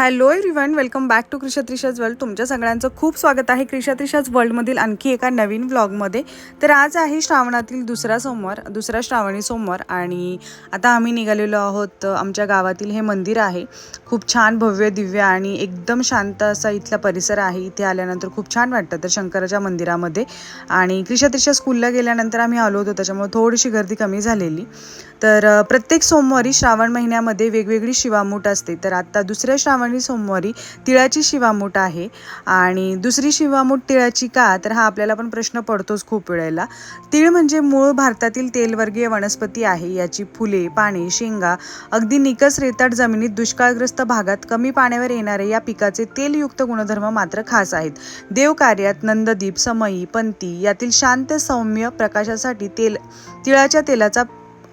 Hello everyone welcome back to Krishatrisha's world. तुमच्या सगळ्यांचं खूप स्वागत आहे क्रिशात्रिशाज वर्ल्डमधील आणखी एका नवीन व्लॉगमध्ये. तर आज आहे श्रावणातील दुसरा सोमवार दुसरा श्रावणी सोमवार आणि आता आम्ही निघालेलो आहोत आमच्या गावातील हे मंदिर आहे. खूप छान भव्य दिव्य आणि एकदम शांत असा इथला परिसर आहे. इथे आल्यानंतर खूप छान वाटतं तर शंकराच्या मंदिरामध्ये. आणि क्रिशात्रिशा स्कूलला गेल्यानंतर आम्ही आलो होतो त्याच्यामुळे थोडीशी गर्दी कमी झालेली. तर प्रत्येक सोमवारी श्रावण महिन्यामध्ये वेगवेगळी शिवामूठ असते. तर आता दुसऱ्या श्रावण सोमवारी तिळाची शिवामूठ आहे. आणि दुसरी शिवामूठ तिळाची का? तर हा आपल्याला पण प्रश्न पडतोच खूप वेळेला. तीळ म्हणजे मूळ भारतातील तेलवर्गीय वनस्पती आहे. याची फुले पाने शेंगा अगदी निकस रेताट जमिनीत दुष्काळग्रस्त भागात कमी पाण्यावर येणारे या पिकाचे तेलयुक्त गुणधर्म मात्र खास आहेत. देवकार्यात नंददीप समयी पंती यातील शांत सौम्य प्रकाशासाठी तेल तिळाच्या तेलाचा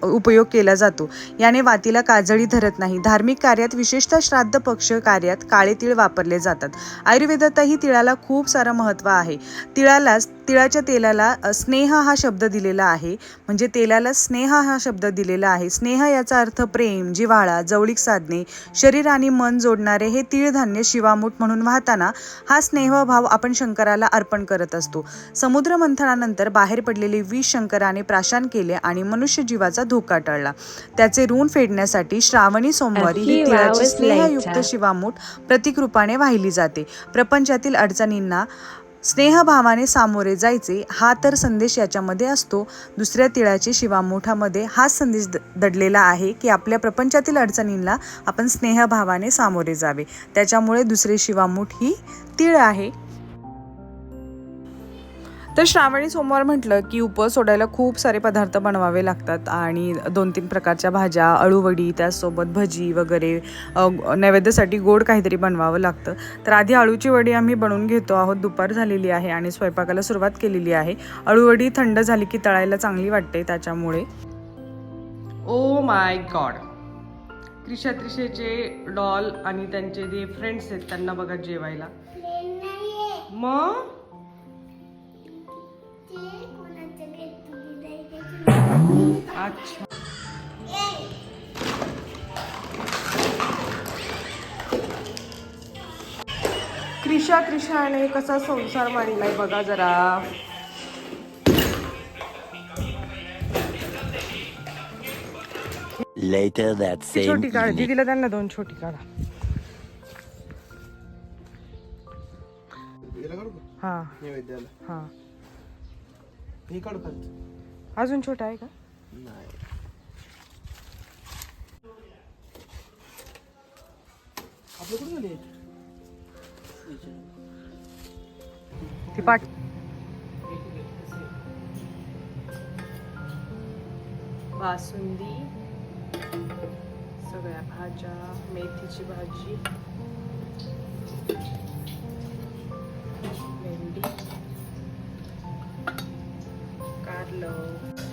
उपयोग केला जातो. याने वातीला काजळी धरत नाही. धार्मिक कार्यात विशेषतः श्राद्ध पक्ष कार्यात काळे तीळ वापरले जातात. आयुर्वेदातही तिळाला खूप सारं महत्त्व आहे. तिळालाच तिळाच्या तेलाला स्नेह हा शब्द दिलेला आहे. म्हणजे तेलाला स्नेह हा शब्द दिलेला आहे. स्नेह याचा अर्थ प्रेम जिव्हाळा जवळीक साधणे शरीर आणि मन जोडणारे हे तीळ धान्य शिवामूठ म्हणून वाहताना हा स्नेहभाव आपण शंकराला अर्पण करत असतो. समुद्र मंथनानंतर बाहेर पडलेले विष शंकराने प्राशन केले आणि मनुष्य जीवाचा धोका टळला. त्याचे ऋण फेडण्यासाठी श्रावणी सोमवारी ही तिळाची स्नेहयुक्त. शिवामूठ प्रतिकृपाने वाहिली जाते. प्रपंचातील अडचणींना स्नेहभावाने सामोरे जायचे हा तर संदेश याच्यामध्ये असतो. दुसऱ्या तिळाचे शिवामोठामध्ये हाच संदेश द- दडलेला आहे की आपल्या प्रपंचातील अडचणींना आपण स्नेहभावाने सामोरे जावे. त्याच्यामुळे दुसरे शिवामूठ ही तीळ आहे. तर श्रावणी सोमवार म्हटलं की उपवास सोडायला खूप सारे पदार्थ बनवावे लागतात आणि दोन तीन प्रकारच्या भाज्या अळूवडी त्याचसोबत भजी वगैरे नैवेद्यासाठी गोड काहीतरी बनवावं लागतं. तर आधी अळूची वडी आम्ही बनवून घेतो आहोत. दुपार झालेली आहे आणि स्वयंपाकाला सुरुवात केलेली आहे. अळूवडी थंड झाली की तळायला चांगली वाटते त्याच्यामुळे. Oh my God. Krisha त्रिशेचे doll आणि त्यांचे जे फ्रेंड्स आहेत त्यांना बघा जेवायला. मग? अच्छा. क्रिशा क्रिशाने कसा संसार मांडलाय बघा जरा. Later that same छोटी काढ. evening. दीदीला त्यांना दोन छोटी काढा. याला काढू का? हा. नैवेद्याला. हा. हे काढू अजून छोटा आहे का? नाही ती पाठ बासुंदी सगळ्या भाज्या मेथीची भाजी भेंडी कारलं.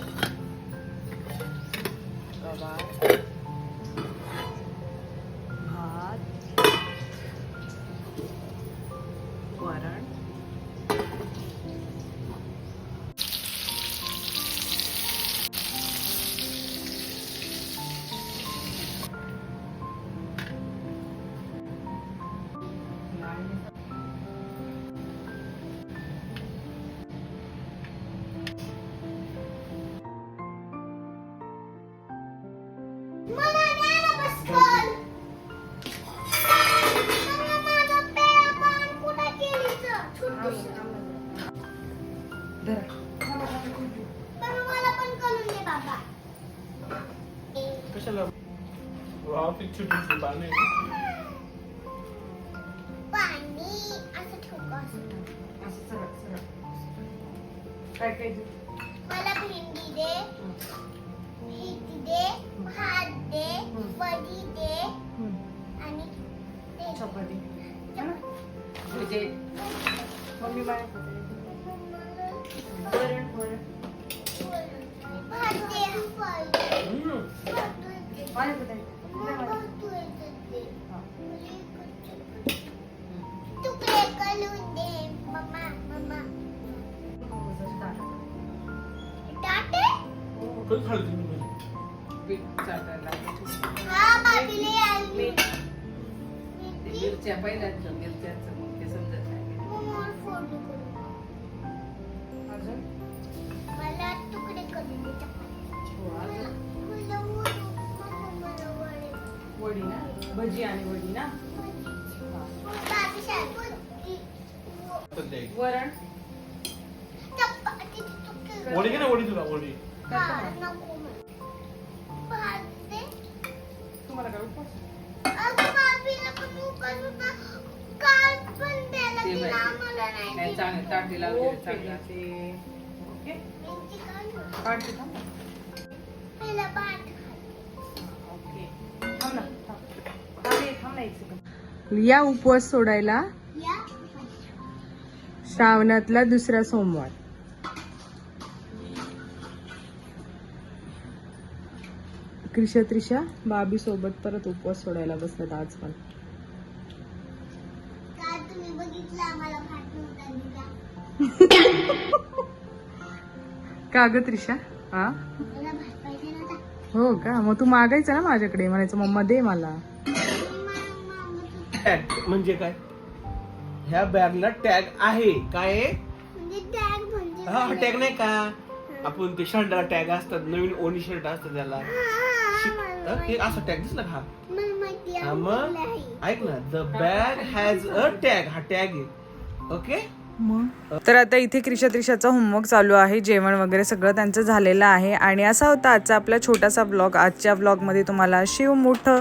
कशाला ऑफिस छोटी पाणी काय काय? मला भेंडी दे. मेथी दे भात दे वडी दे आणि ते. चपाती म्हणजे मम्मी बाय वरण वरण. भात दे फळ. दे भात दे माझ्या पदार्थ. भात दे तुकडे करून दे मम्मा मम्मा. टाटे कधी खाली तुम्ही? चाटायला. हा मीठ. मिरच्या पहिल्यांचं मिरच्याचं मग ते समजत नाही. मम्मा फोडणी करू अजून. हो, वडे ना? भजी आणि वडी ना. वरण? वडी ना वडी तुला वडी. चांगलं ताटी चांगलं. ओके. काढते ये, उपवास सोडायला या श्रावणातला दुसरा सोमवार. क्रिशा त्रिशा बाबी सोबत परत उपवास सोडायला बसल्यात आज पण. का ग त्रिशा? हा हो का? मग तू मागायचं ना माझ्याकडे. म्हणायचं मम्मा दे मला. टॅग म्हणजे काय? ह्या बॅगला टॅग आहे. काय आहे? म्हणजे म्हणजे हा? टॅग नाही का? आपण ते शर्टाला टॅग असतात नवीन ओनी शर्ट असतात त्याला. हा, ते असं टॅग दिसला का? हा? हा मग. ऐक ना the bag has a tag. हा टॅग आहे. ओके? तर आता इथे क्रिशा त्रिशाचा होमवर्क चालू आहे जेवण वगैरे सगळं त्यांचं झालेलं आहे. आणि असा होता आजचा आपला छोटासा ब्लॉग आजच्या ब्लॉगमध्ये तुम्हाला शिव मोठं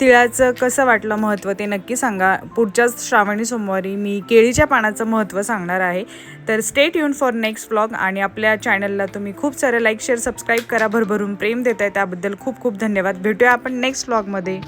तिळाचं कसं वाटलं महत्त्व ते नक्की सांगा. पुढच्याच श्रावणी सोमवारी मी केळीच्या पानाचं महत्त्व सांगणार आहे. तर स्टेट युन फॉर नेक्स्ट ब्लॉग आणि आपल्या चॅनलला तुम्ही खूप सारे लाईक शेअर सबस्क्राईब करा. भरभरून प्रेम देत आहे त्याबद्दल खूप खूप धन्यवाद. भेटूया आपण नेक्स्ट ब्लॉगमध्ये